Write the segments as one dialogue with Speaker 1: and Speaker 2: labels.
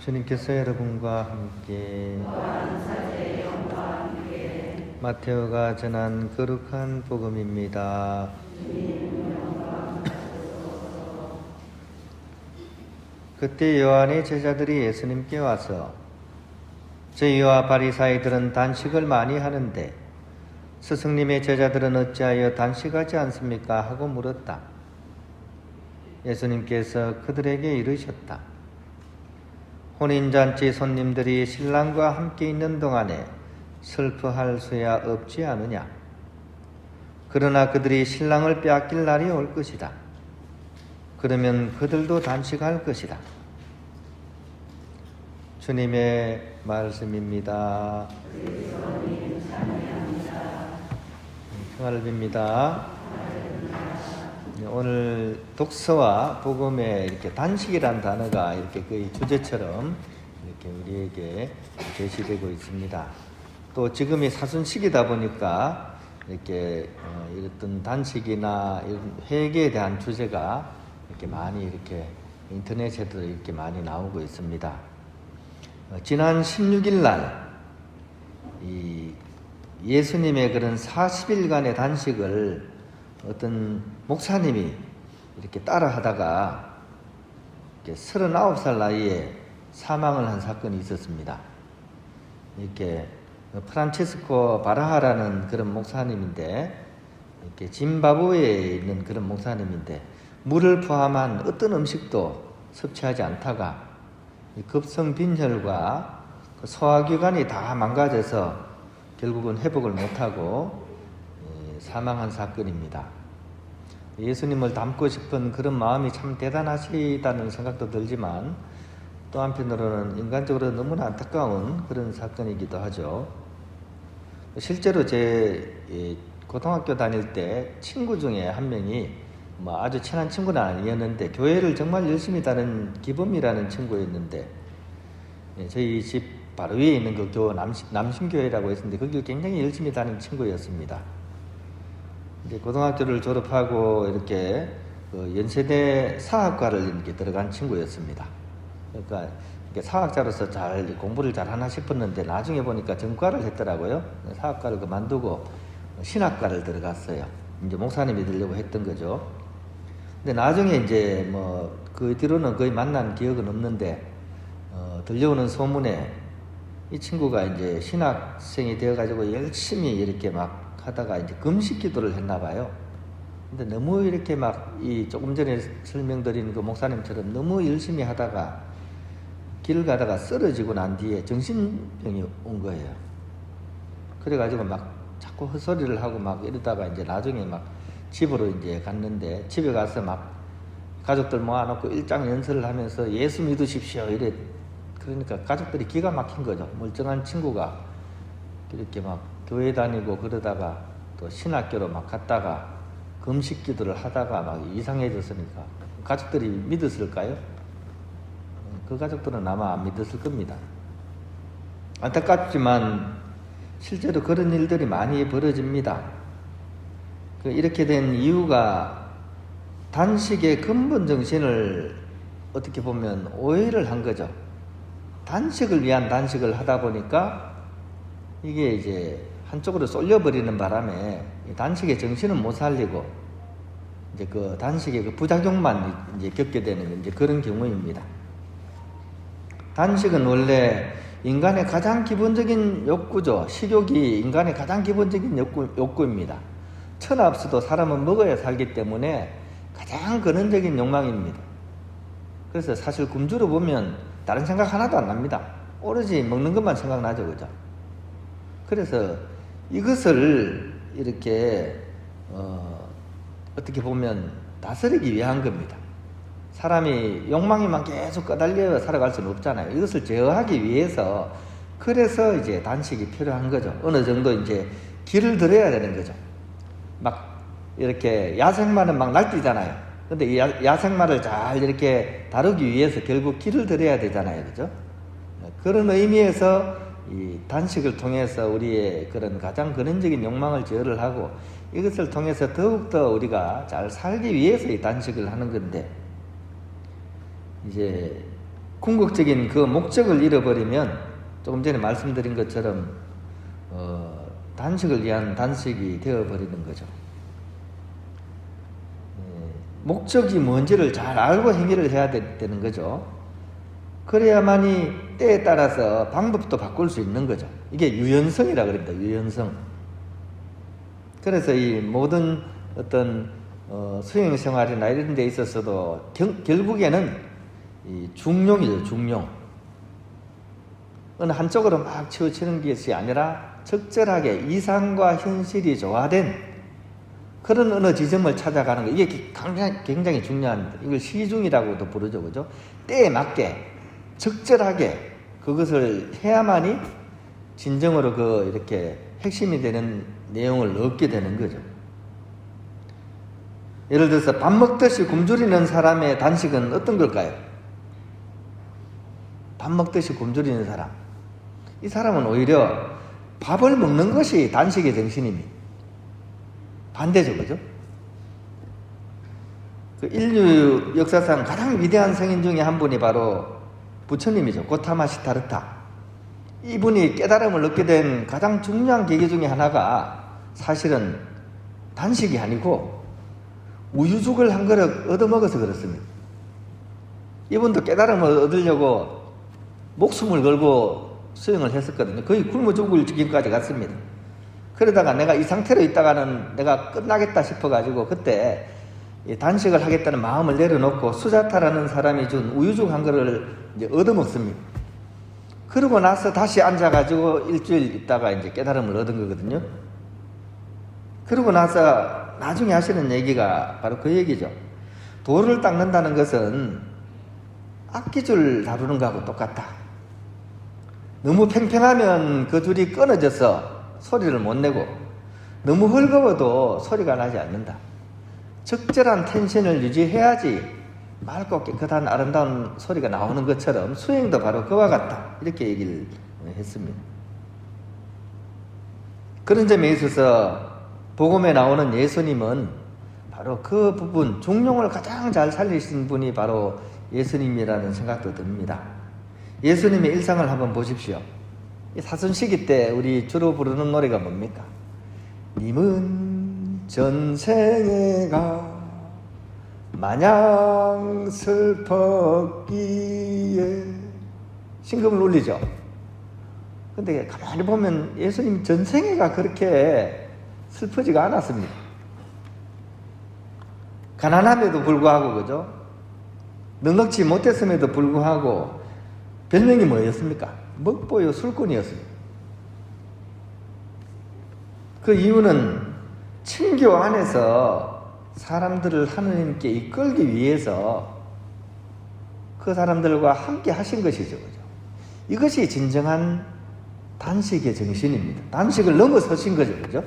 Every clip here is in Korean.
Speaker 1: 주님께서 여러분과 함께 마테오가 전한 거룩한 복음입니다. 그때 요한의 제자들이 예수님께 와서 저희와 바리사이들은 단식을 많이 하는데 스승님의 제자들은 어찌하여 단식하지 않습니까? 하고 물었다. 예수님께서 그들에게 이르셨다. 혼인잔치 손님들이 신랑과 함께 있는 동안에 슬퍼할 수야 없지 않으냐. 그러나 그들이 신랑을 빼앗길 날이 올 것이다. 그러면 그들도 단식할 것이다. 주님의 말씀입니다. 평화를 빕니다. 네, 오늘 독서와 복음에 이렇게 단식이란 단어가 이렇게 거의 주제처럼 이렇게 우리에게 제시되고 있습니다. 또 지금이 사순식이다 보니까 이렇게 어, 이런 단식이나 이런 회개에 대한 주제가 이렇게 많이 이렇게 인터넷에도 이렇게 많이 나오고 있습니다. 어, 지난 16일 날이 예수님의 그런 40일간의 단식을 어떤 목사님이 이렇게 따라 하다가 이렇게 39살 나이에 사망을 한 사건이 있었습니다. 이렇게 프란체스코 바라하라는 그런 목사님인데 이렇게 짐바브웨에 있는 그런 목사님인데 물을 포함한 어떤 음식도 섭취하지 않다가 급성 빈혈과 그 소화기관이 다 망가져서 결국은 회복을 못하고 예, 사망한 사건입니다. 예수님을 닮고 싶은 그런 마음이 참 대단하시다는 생각도 들지만 또 한편으로는 인간적으로 너무나 안타까운 그런 사건이기도 하죠. 실제로 제 고등학교 다닐 때 친구 중에 한 명이 뭐 아주 친한 친구는 아니었는데 교회를 정말 열심히 다는 기범이라는 친구였는데 예, 저희 집 바로 위에 있는 그 교 남신, 남신교회라고 했었는데 거기를 굉장히 열심히 다니는 친구였습니다. 이제 고등학교를 졸업하고 이렇게 그 연세대 사학과를 이렇게 들어간 친구였습니다. 그러니까 사학자로서 잘 공부를 잘 하나 싶었는데 나중에 보니까 전과를 했더라고요. 사학과를 그만두고 신학과를 들어갔어요. 이제 목사님이 되려고 했던 거죠. 근데 나중에 이제 뭐 그 뒤로는 거의 만난 기억은 없는데 어, 들려오는 소문에 이 친구가 이제 신학생이 되어가지고 열심히 이렇게 막 하다가 이제 금식 기도를 했나 봐요. 근데 너무 이렇게 막 이 조금 전에 설명드린 그 목사님처럼 너무 열심히 하다가 길을 가다가 쓰러지고 난 뒤에 정신병이 온 거예요. 그래가지고 막 자꾸 헛소리를 하고 막 이러다가 이제 나중에 막 집으로 이제 갔는데 집에 가서 막 가족들 모아놓고 일장 연설을 하면서 예수 믿으십시오 이래 그러니까 가족들이 기가 막힌 거죠. 멀쩡한 친구가 이렇게 막 교회 다니고 그러다가 또 신학교로 막 갔다가 금식 기도를 하다가 막 이상해졌으니까 가족들이 믿었을까요? 그 가족들은 아마 안 믿었을 겁니다. 안타깝지만 실제로 그런 일들이 많이 벌어집니다. 그 이렇게 된 이유가 단식의 근본 정신을 어떻게 보면 오해를 한 거죠. 단식을 위한 단식을 하다 보니까 이게 이제 한쪽으로 쏠려버리는 바람에 단식의 정신은 못 살리고 이제 그 단식의 그 부작용만 이제 겪게 되는 이제 그런 경우입니다. 단식은 원래 인간의 가장 기본적인 욕구죠. 식욕이 인간의 가장 기본적인 욕구, 욕구입니다. 천하없어도 사람은 먹어야 살기 때문에 가장 근원적인 욕망입니다. 그래서 사실 굶주려 보면 다른 생각 하나도 안 납니다. 오로지 먹는 것만 생각나죠, 그죠? 그래서 이것을 이렇게 어, 어떻게 보면 다스리기 위한 겁니다. 사람이 욕망에만 계속 까달려 살아갈 수는 없잖아요. 이것을 제어하기 위해서 그래서 이제 단식이 필요한 거죠. 어느 정도 이제 길을 들여야 되는 거죠. 막 이렇게 야생마는 막 날뛰잖아요. 근데 이 야, 생마를 잘 이렇게 다루기 위해서 결국 길을 들여야 되잖아요. 그죠? 그런 의미에서 이 단식을 통해서 우리의 그런 가장 근원적인 욕망을 제어를 하고 이것을 통해서 더욱더 우리가 잘 살기 위해서 이 단식을 하는 건데 이제 궁극적인 그 목적을 잃어버리면 조금 전에 말씀드린 것처럼 어, 단식을 위한 단식이 되어버리는 거죠. 예, 목적이 뭔지를 잘 알고 행위를 해야 되, 는 거죠. 그래야만이 때에 따라서 방법도 바꿀 수 있는 거죠. 이게 유연성이라 그럽니다. 유연성. 그래서 이 모든 어떤 어, 수행 생활이나 이런 데 있어서도 경, 결국에는 이 중용이죠, 중용. 어느 한쪽으로 막 치우치는 것이 아니라 적절하게 이상과 현실이 조화된 그런 어느 지점을 찾아가는 거 이게 굉장히, 굉장히 중요합니다. 이걸 시중이라고도 부르죠, 그죠? 때에 맞게 적절하게 그것을 해야만이 진정으로 그 이렇게 핵심이 되는 내용을 얻게 되는 거죠. 예를 들어서 밥 먹듯이 굶주리는 사람의 단식은 어떤 걸까요? 밥 먹듯이 굶주리는 사람. 이 사람은 오히려 밥을 먹는 것이 단식의 정신입니다. 반대죠, 그죠? 그 인류 역사상 가장 위대한 성인 중에 한 분이 바로 부처님이죠. 고타마 시타르타. 이분이 깨달음을 얻게 된 가장 중요한 계기 중에 하나가 사실은 단식이 아니고 우유죽을 한 그릇 얻어먹어서 그렇습니다. 이분도 깨달음을 얻으려고 목숨을 걸고 수행을 했었거든요. 거의 굶어 죽을 지경까지 갔습니다. 그러다가 내가 이 상태로 있다가는 내가 끝나겠다 싶어가지고 그때 단식을 하겠다는 마음을 내려놓고 수자타라는 사람이 준 우유죽 한 그릇을 이제 얻어먹습니다. 그러고 나서 다시 앉아가지고 일주일 있다가 이제 깨달음을 얻은 거거든요. 그러고 나서 나중에 하시는 얘기가 바로 그 얘기죠. 돌을 닦는다는 것은 악기줄 다루는 거하고 똑같다. 너무 팽팽하면 그 줄이 끊어져서 소리를 못 내고 너무 헐거워도 소리가 나지 않는다. 적절한 텐션을 유지해야지 맑고 깨끗한 아름다운 소리가 나오는 것처럼 수행도 바로 그와 같다. 이렇게 얘기를 했습니다. 그런 점에 있어서 복음에 나오는 예수님은 바로 그 부분, 중용을 가장 잘 살리신 분이 바로 예수님이라는 생각도 듭니다. 예수님의 일상을 한번 보십시오. 사순시기 때 우리 주로 부르는 노래가 뭡니까? 님은 전생에가 마냥 슬펐기에 신금을 울리죠. 근데 가만히 보면 예수님 전생애가 그렇게 슬프지가 않았습니다. 가난함에도 불구하고 그죠? 넉넉지 못했음에도 불구하고 별명이 뭐였습니까? 먹보요 술꾼이었습니다. 그 이유는 친교 안에서 사람들을 하느님께 이끌기 위해서 그 사람들과 함께 하신 것이죠. 그죠? 이것이 진정한 단식의 정신입니다. 단식을 넘어서신 거죠. 그죠?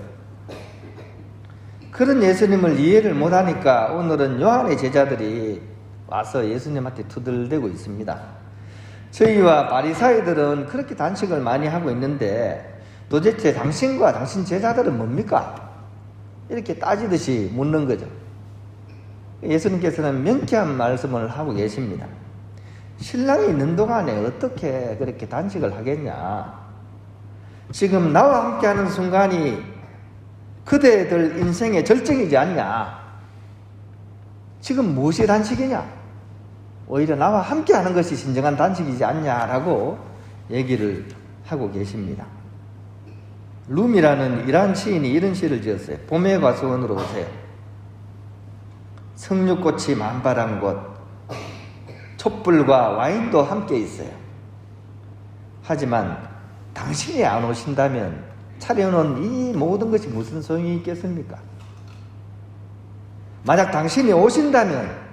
Speaker 1: 그런 예수님을 이해를 못하니까 오늘은 요한의 제자들이 와서 예수님한테 투덜대고 있습니다. 저희와 바리사이들은 그렇게 단식을 많이 하고 있는데 도대체 당신과 당신 제자들은 뭡니까? 이렇게 따지듯이 묻는 거죠. 예수님께서는 명쾌한 말씀을 하고 계십니다. 신랑이 있는 동안에 어떻게 그렇게 단식을 하겠냐? 지금 나와 함께하는 순간이 그대들 인생의 절정이지 않냐? 지금 무엇이 단식이냐? 오히려 나와 함께 하는 것이 진정한 단식이지 않냐라고 얘기를 하고 계십니다. 룸이라는 이란 시인이 이런 시를 지었어요. 봄의 과수원으로 오세요. 석류꽃이 만발한 곳, 촛불과 와인도 함께 있어요. 하지만 당신이 안 오신다면 차려놓은 이 모든 것이 무슨 소용이 있겠습니까? 만약 당신이 오신다면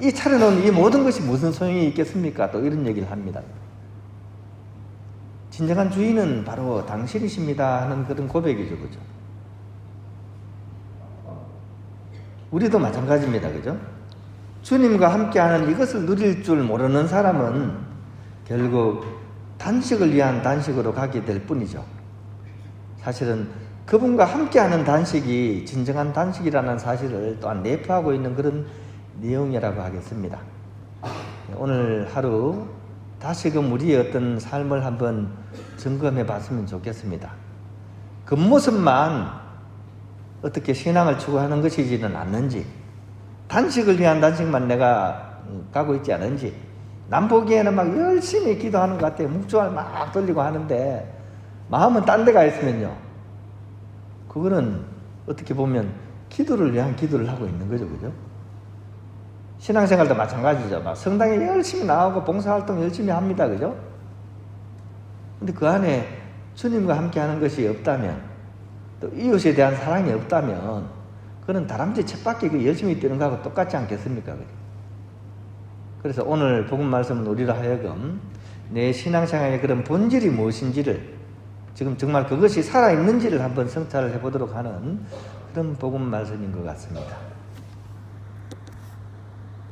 Speaker 1: 이 차려놓은 이 모든 것이 무슨 소용이 있겠습니까? 또 이런 얘기를 합니다. 진정한 주인은 바로 당신이십니다 하는 그런 고백이죠, 그죠? 우리도 마찬가지입니다, 그죠? 주님과 함께하는 이것을 누릴 줄 모르는 사람은 결국 단식을 위한 단식으로 가게 될 뿐이죠. 사실은 그분과 함께하는 단식이 진정한 단식이라는 사실을 또한 내포하고 있는 그런 내용이라고 하겠습니다. 오늘 하루 다시금 우리의 어떤 삶을 한번 점검해 봤으면 좋겠습니다. 겉모습만 어떻게 신앙을 추구하는 것이지는 않는지, 단식을 위한 단식만 내가 음, 가고 있지 않은지, 남 보기에는 막 열심히 기도하는 것 같아요. 묵주알 막 돌리고 하는데, 마음은 딴 데 가 있으면요. 그거는 어떻게 보면 기도를 위한 기도를 하고 있는 거죠. 그죠? 신앙생활도 마찬가지죠. 막 성당에 열심히 나오고 봉사활동 열심히 합니다. 그죠? 근데 그 안에 주님과 함께 하는 것이 없다면, 또 이웃에 대한 사랑이 없다면, 그는 다람쥐 쳇바퀴 그 열심히 뛰는 거하고 똑같지 않겠습니까? 그죠? 그래서 오늘 복음 말씀은 우리로 하여금 내 신앙생활의 그런 본질이 무엇인지를 지금 정말 그것이 살아있는지를 한번 성찰을 해보도록 하는 그런 복음 말씀인 것 같습니다.